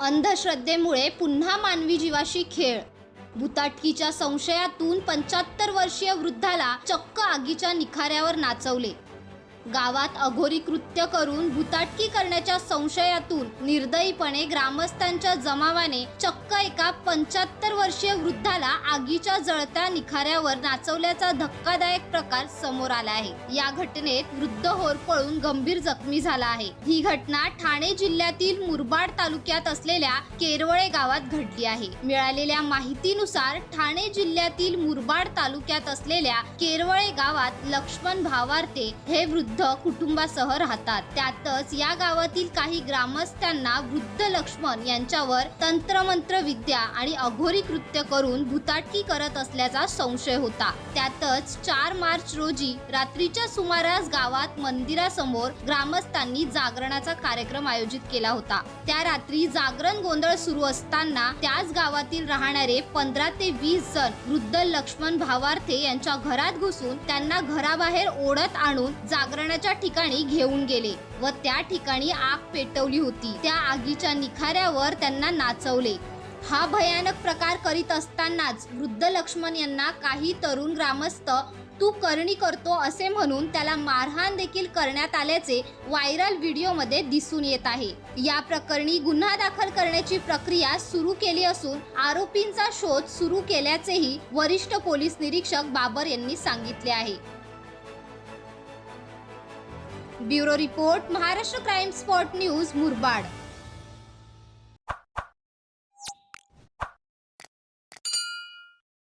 अंधश्रद्धेमुळे पुन्हा मानवी जीवाशी खेळ. भूताटकीच्या संशयातून पंच्याहत्तर वर्षीय वृद्धाला चक्क आगीच्या निखाऱ्यावर नाचवले. गावात अघोरी कृत्य करून भुताटकी करण्याच्या संशयातून निर्दयीपणे ग्रामस्थांच्या जमावाने चक्क एका पंच्याहत्तर वर्षीय वृद्धाला आगीच्या जळत्या निखाऱ्यावर नाचवल्याचा धक्कादायक प्रकार समोर आला आहे. या घटनेत वृद्ध होरपळून गंभीर जखमी झाला आहे. ही घटना ठाणे जिल्ह्यातील मुरबाड तालुक्यात असलेल्या केरवळे गावात घडली आहे. मिळालेल्या माहितीनुसार ठाणे जिल्ह्यातील मुरबाड तालुक्यात असलेल्या केरवळे गावात लक्ष्मण भावार्ते हे वृद्ध वृद्ध कुटुंबासह राहतात. त्यातच या गावातील काही ग्रामस्थांना वृद्ध लक्ष्मण यांच्यावर तंत्रमंत्र विद्या आणि अघोरी कृत्य करून भुताटकी करत असल्याचा संशय होता. त्यातच चार मार्च रोजी रात्रीच्या सुमारास गावात मंदिरासमोर ग्रामस्थांनी जागरणाचा कार्यक्रम आयोजित केला होता. त्या रात्री जागरण गोंधळ सुरू असताना त्याच गावातील राहणारे पंधरा ते वीस जण वृद्ध लक्ष्मण भावार्थे यांच्या घरात घुसून त्यांना घराबाहेर ओढत आणून जागरणाच्या ठिकाणी घेऊन गेले व त्या ठिकाणी आग पेटवली होती. त्या आगीच्या निखाऱ्यावर त्यांना नाचवले. हा भयानक प्रकार करीत असतानाच वृद्ध लक्ष्मण यांना काही तरुण ग्रामस्थ तू करणी करतो असे म्हणून त्याला मारहाण देखील करण्यात आल्याचे व्हायरल व्हिडिओमध्ये दिसून येत आहे. या प्रकरणी गुन्हा दाखल करण्याची प्रक्रिया सुरू केली असून आरोपींचा शोध सुरू केल्याचेही वरिष्ठ पोलीस निरीक्षक बाबर यांनी सांगितले आहे. Bureau report Maharashtra crime spot news Murbad.